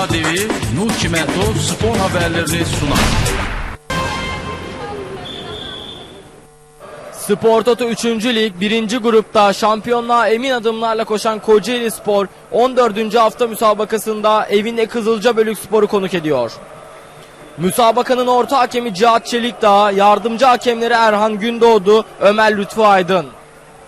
Dünya devi Nur Çimento spor haberlerini sunar. Spor Toto 3. Lig 1. grupta şampiyonluğa emin adımlarla koşan Kocaeli Spor 14. hafta müsabakasında evinde Kızılca Bölük Spor'u konuk ediyor. Müsabakanın orta hakemi Cihat Çelikdağ, yardımcı hakemleri Erhan Gündoğdu, Ömer Lütfü Aydın.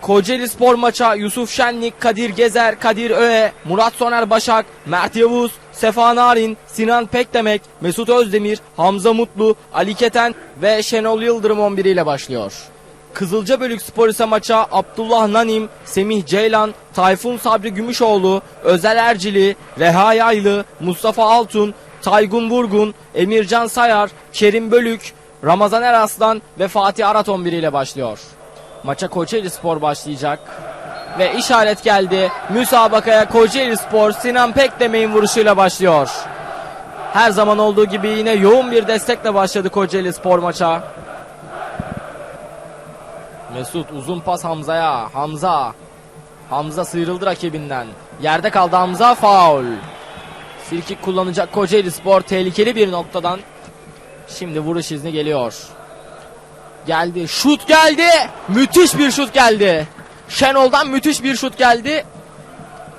Kocaeli Spor maça Yusuf Şenlik, Kadir Gezer, Kadir Öğe, Murat Soner Başak, Mert Yavuz, Sefa Narin, Sinan Pekdemek, Mesut Özdemir, Hamza Mutlu, Ali Keten ve Şenol Yıldırım 11 ile başlıyor. Kızılca Bölük Spor ise maça Abdullah Nanim, Semih Ceylan, Tayfun Sabri Gümüşoğlu, Özel Ercili, Reha Yaylı, Mustafa Altun, Taygun Vurgun, Emircan Sayar, Kerim Bölük, Ramazan Eraslan ve Fatih Arat 11 ile başlıyor. Maça Kocaeli Spor başlayacak. Ve işaret geldi. Müsabakaya Kocaeli Spor Sinan Pekdemek'in vuruşuyla başlıyor. Her zaman olduğu gibi yine yoğun bir destekle başladı Kocaeli Spor maça. Mesut uzun pas Hamza'ya. Hamza. Hamza sıyrıldı rakibinden. Yerde kaldı Hamza faul. Frikik kullanacak Kocaeli Spor tehlikeli bir noktadan. Şimdi vuruş izni geliyor. Geldi. Şut geldi. Müthiş bir şut geldi. Şenol'dan müthiş bir şut geldi.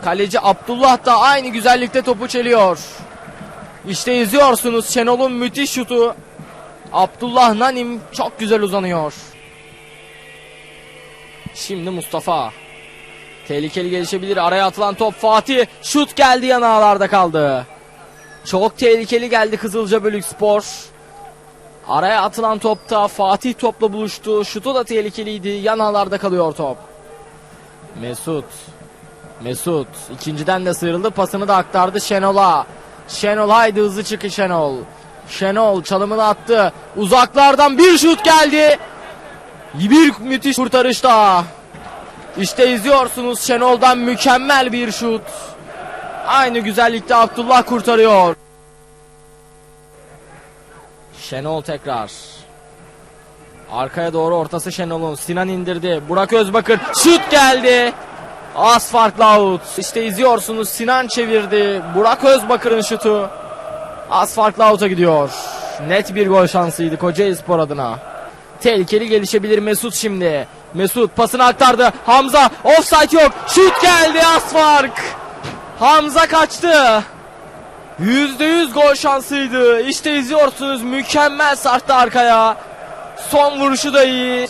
Kaleci Abdullah da aynı güzellikte topu çeliyor. İşte izliyorsunuz Şenol'un müthiş şutu. Abdullah Nanim çok güzel uzanıyor. Şimdi Mustafa. Tehlikeli gelişebilir. Araya atılan top Fatih. Şut geldi yanağlarda kaldı. Çok tehlikeli geldi Kızılca Bölük Spor. Araya atılan topta Fatih topla buluştu. Şutu da tehlikeliydi. Yanağlarda kalıyor top. Mesut. Mesut. ikinciden de sıyrıldı. Pasını da aktardı Şenol'a. Şenol haydi hızlı çıkın Şenol. Şenol çalımını attı. Uzaklardan bir şut geldi. Bir müthiş kurtarış daha. İşte izliyorsunuz Şenol'dan mükemmel bir şut. Aynı güzellikte Abdullah kurtarıyor. Şenol tekrar. Arkaya doğru ortası Şenol'un. Sinan indirdi. Burak Özbakır. Şut geldi. Az farklı out. İşte izliyorsunuz Sinan çevirdi. Burak Özbakır'ın şutu. Az farklı out'a gidiyor. Net bir gol şansıydı Kocaeli Spor adına. Tehlikeli gelişebilir Mesut şimdi. Mesut pasını aktardı. Hamza offside yok. Şut geldi az fark. Hamza kaçtı. Yüzde yüz gol şansıydı. İşte izliyorsunuz mükemmel sarktı arkaya. Son vuruşu da iyi.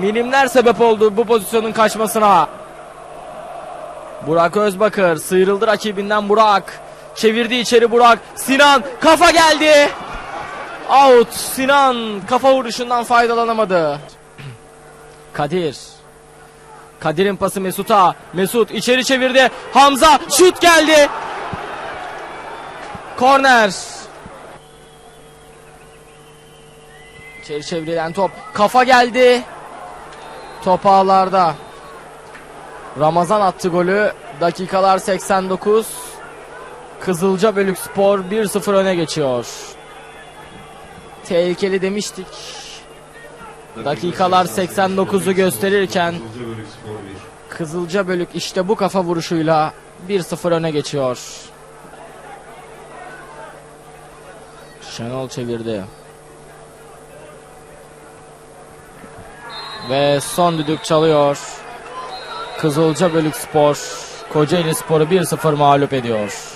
Milimler sebep oldu bu pozisyonun kaçmasına. Burak Özbakır sıyrıldı rakibinden Burak. Çevirdi içeri Burak. Sinan kafa geldi. Out. Sinan kafa vuruşundan faydalanamadı. Kadir. Kadir'in pası Mesut'a. Mesut içeri çevirdi. Hamza şut geldi. Korner. İçeri çevrilen top. Kafa geldi. Top ağlarda. Ramazan attı golü. Dakikalar 89. Kızılca Bölük Spor 1-0 öne geçiyor. Tehlikeli demiştik. Dakikalar 89'u gösterirken Kızılca Bölük işte bu kafa vuruşuyla 1-0 öne geçiyor. Şenol çevirdi. Ve son düdük çalıyor. Kızılca Bölük Spor Kocaeli Spor'u 1-0 mağlup ediyor.